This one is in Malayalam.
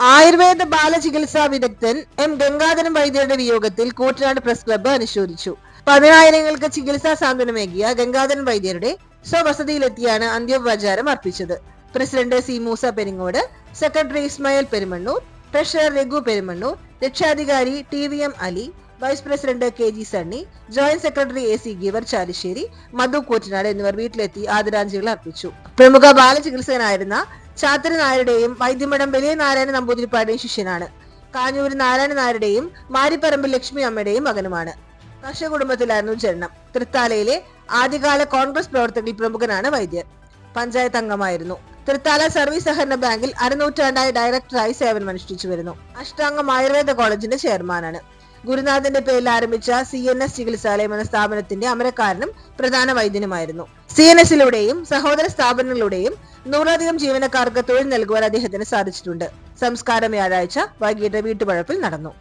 ആയുർവേദ ബാലചികിത്സാ വിദഗ്ധൻ എം ഗംഗാധരൻ വൈദ്യരുടെ വിയോഗത്തിൽ കൂറ്റനാട് പ്രസ് ക്ലബ്ബ് അനുശോചിച്ചു. പതിനായിരങ്ങൾക്ക് ചികിത്സാ സാന്ത്വനമേകിയ ഗംഗാധരൻ വൈദ്യരുടെ സ്വവസതിയിലെത്തിയാണ് അന്ത്യോപചാരം അർപ്പിച്ചത്. President C Moosa Peringode secretary Ismail Perumannur treasurer Raghu Perumannur രക്ഷാധികാരി T V M Ali vice president K G Sunny joint secretary A C giver Chalissery Madhu Koottanad എന്നിവർ വീട്ടിലെത്തി ആദരാഞ്ജലികൾ അർപ്പിച്ചു. പ്രമുഖ ബാലചികിത്സകനായിരുന്ന ചാത്തരി നായരുടെയും വൈദ്യമഠം വലിയ നാരായണ നമ്പൂതിരിപ്പാടിയും ശിഷ്യനാണ്. കാഞ്ഞൂര് നാരായണ നായരുടെയും മാരിപ്പറമ്പിൽ ലക്ഷ്മി അമ്മയുടെയും മകനുമാണ്. കർഷക കുടുംബത്തിലായിരുന്നു ജനനം. തൃത്താലയിലെ ആദ്യകാല കോൺഗ്രസ് പ്രവർത്തകരിൽ പ്രമുഖനാണ് വൈദ്യർ പഞ്ചായത്ത് അംഗമായിരുന്നു. തൃത്താല സർവീസ് സഹകരണ ബാങ്കിൽ അരനൂറ്റാണ്ടായി ഡയറക്ടറായി സേവനമനുഷ്ഠിച്ചു വരുന്നു. അഷ്ടാംഗം ആയുർവേദ കോളേജിന്റെ ചെയർമാനാണ്. ഗുരുനാഥന്റെ പേരിൽ ആരംഭിച്ച സി എൻ എസ് ചികിത്സാലയം എന്ന സ്ഥാപനത്തിന്റെ അമരക്കാരനും പ്രധാന വൈദ്യനുമായിരുന്നു. സി എൻ എസിലൂടെയും സഹോദര സ്ഥാപനങ്ങളിലൂടെയും നൂറധികം ജീവനക്കാർക്ക് തൊഴിൽ നൽകുവാൻ അദ്ദേഹത്തിന് സാധിച്ചിട്ടുണ്ട്. സംസ്കാരം വ്യാഴാഴ്ച വൈകിട്ട് വീട്ടുവഴപ്പിൽ നടന്നു.